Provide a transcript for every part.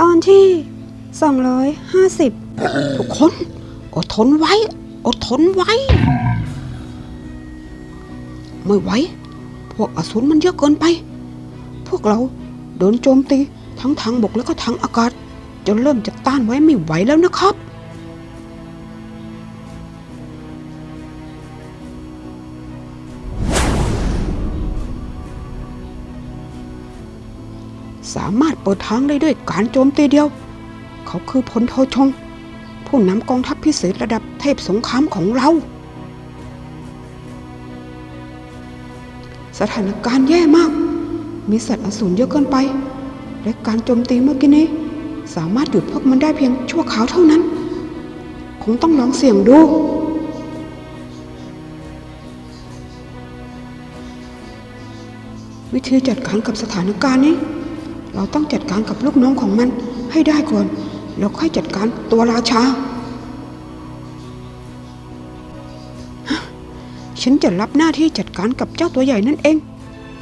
ตอนที่ 250 ทุกคนอดทนไว้ อดทนไว้ ไม่ไหว พวกอสูรมันเยอะเกินไป พวกเราโดนโจมตีทั้งทางบกแล้วก็ทางอากาศ จนเริ่มจะต้านไว้ไม่ไหวแล้วนะครับ สามารถเปิดทางได้ด้วยการโจมตีเดียว เขาคือพลโทชง ผู้นำกองทัพพิเศษระดับเทพสงครามของเรา สถานการณ์แย่มาก มีสัตว์อสูรเยอะเกินไป และการโจมตีเมื่อกี้นี้ สามารถหยุดพวกมันได้เพียงชั่วคราวเท่านั้น คงต้องลองเสี่ยงดูวิธีจัดการกับสถานการณ์นี้ เราต้องจัดการกับลูกน้องของมันให้ได้ก่อนแล้วค่อยจัดการตัวราชา ฉันจะรับหน้าที่จัดการกับเจ้าตัวใหญ่นั่นเอง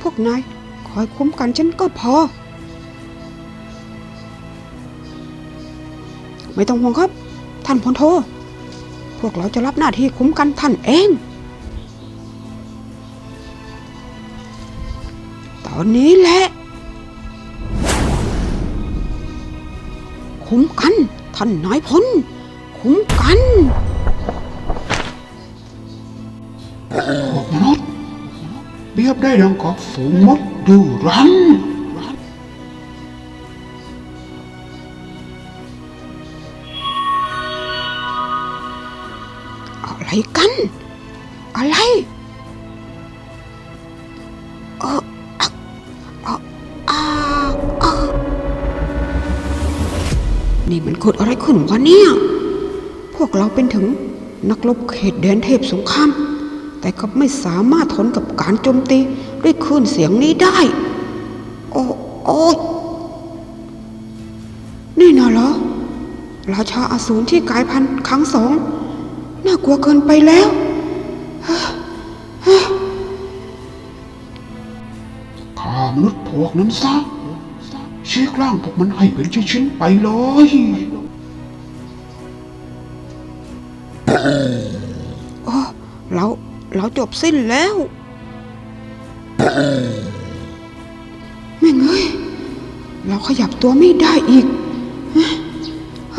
พวกนายคอยคุ้มกันฉันก็พอ ไม่ต้องห่วงครับ ท่านพลโท พวกเราจะรับหน้าที่คุ้มกันท่านเอง ตอนนี้แหละ คุ้มกันท่านนายพลคุ้มกันพวกมนุษย์เบียบได้ดังกับฝูงมดดูรันอะไรกัน อะไร มันเกิดอะไรขึ้นวะเนี่ย พวกเราเป็นถึงนักรบเขตแดนเทพสงคราม แต่ก็ไม่สามารถทนกับการโจมตีด้วยคลื่นเสียงนี้ได้ โอ้โอ้นี่น่ะเหรอ ราชาอสูรที่กลายพันธุ์ครั้งสอง น่ากลัวเกินไปแล้วข้ามนุษย์พวกนั้นซะ ชี้กล้างพวกมันให้เป็นชิ้นๆไปเลยโอ้เราเราจบสิ้นแล้วแม่งเอ้ยเราขยับตัวไม่ได้อีกอ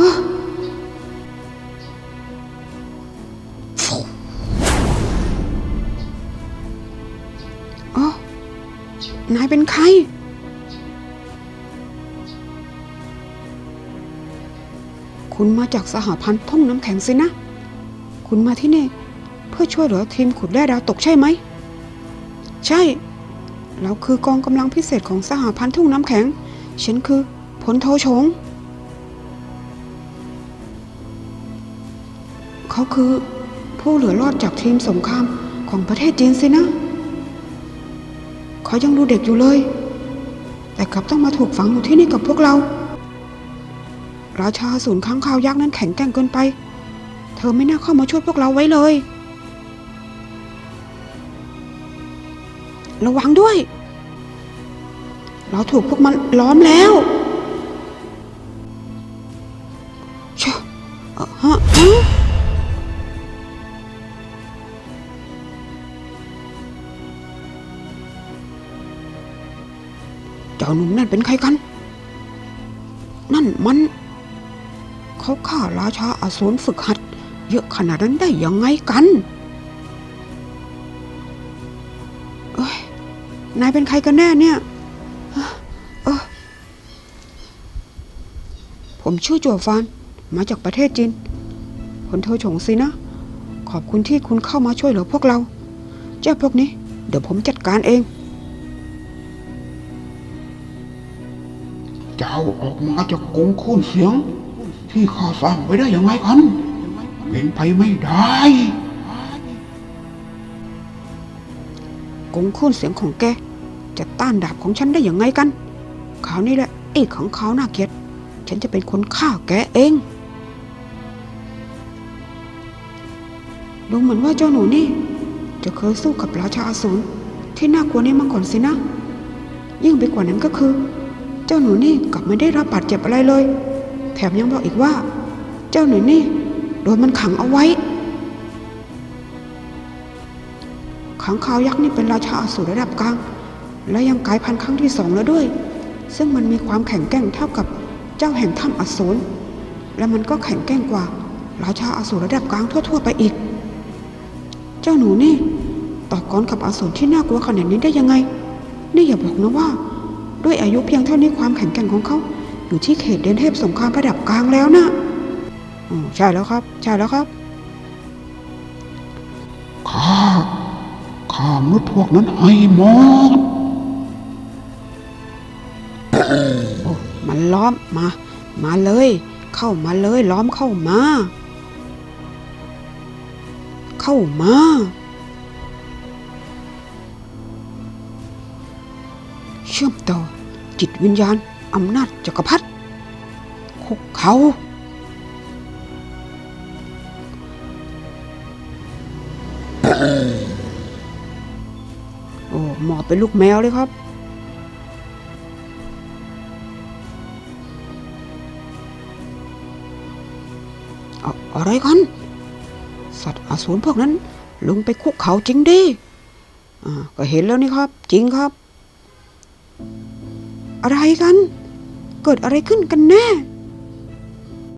๋อนายเป็นใคร คุณมาจากสหพันธ์ท่องน้ำแข็งสินะ คุณมาที่นี่ เพื่อช่วยเหลือทีมขุดแร่ดาวตกใช่ไหม ใช่ เราคือกองกำลังพิเศษของสหพันธ์ทุ่งน้ำแข็ง ฉันคือพลโทชง เขาคือผู้เหลือรอดจากทีมสงครามของประเทศจีนสินะ เขายังดูเด็กอยู่เลย แต่กลับต้องมาถูกฝังอยู่ที่นี่กับพวกเรา ราชาศูนย์ค้างคาวยักษ์นั้นแข็งแกร่งเกินไป เธอไม่น่าเข้ามาช่วยพวกเราไว้เลย ระวังด้วย เราถูกพวกมันล้อมแล้วชะเฮะฮะเจ้าหนุ่มนั่นเป็นใครกัน นั่นมัน เขาฆ่าราชาอสูรฝึกหัด เยอะขนาดนั้นได้ยังไงกัน เอ้ย นายเป็นใครกันแน่เนี่ยเออผมชื่อจัวฟาน มาจากประเทศจีนคนเธอฉงสินะ ขอบคุณที่คุณเข้ามาช่วยเหลือพวกเรา เจ้าพวกนี้ เดี๋ยวผมจัดการเอง เจ้าออกมาจากกงโค่นเสียง ที่ข้าสร้างไว้ได้อยังไงกันเป็นไปไม่ได้กงคูนเสียงของแก จะต้านดาบของฉันได้อย่างไงกันคราวนี้แหละไอ้ของเขาหน่าเกลียดฉันจะเป็นคนฆ่าแกเองดูเหมือนว่าเจ้าหนูนี่ จะเคยสู้กับราชาอสูรที่น่ากลัวนี้มาก่อนสินะ ยิ่งไปกว่านั้นก็คือ เจ้าหนูนี่กลับไม่ได้รับบาดเจ็บอะไรเลย มยังบอกอีกว่า เจ้าหนูนี่โดนมันขังเอาไว้ ขังคาวยักษ์นี่เป็นราชาอสูรระดับกลาง และยังกลายพันธุ์ครั้งที่สองแล้วด้วย ซึ่งมันมีความแข็งแกร่งเท่ากับเจ้าแห่งถ้ำอสูรและมันก็แข็งแกร่งกว่า ราชาอสูรระดับกลางทั่ว ๆ ไปอีก เจ้าหนูนี่ต่อกรกับอสูรที่น่ากลัวขนาดนี้ได้ยังไง นี่อย่าบอกนะว่า ด้วยอายุเพียงเท่านี้ความแข็งแกร่งของเขา อยู่ที่เขตเดนเทพสงครามระดับกลางแล้วนะอ๋อใช่แล้วครับ ใช่แล้วครับ ข้า ข้ามนุษย์พวกนั้นให้หมดโอ้มันล้อมมา มาเลย เข้ามาเลย ล้อมเข้ามา เข้ามาเชื่อมต่อจิตวิญญาณ อำนาจจักรพรรดิคุกเขาโอ้หมอเป็นลูกแมวเลยครับ อะไรกัน สัตว์อสูรพวกนั้น ลงไปคุกเขาจริงดิอ่าก็เห็นแล้วนี่ครับ จริงครับ อะไรกัน เกิดอะไรขึ้นกันแน่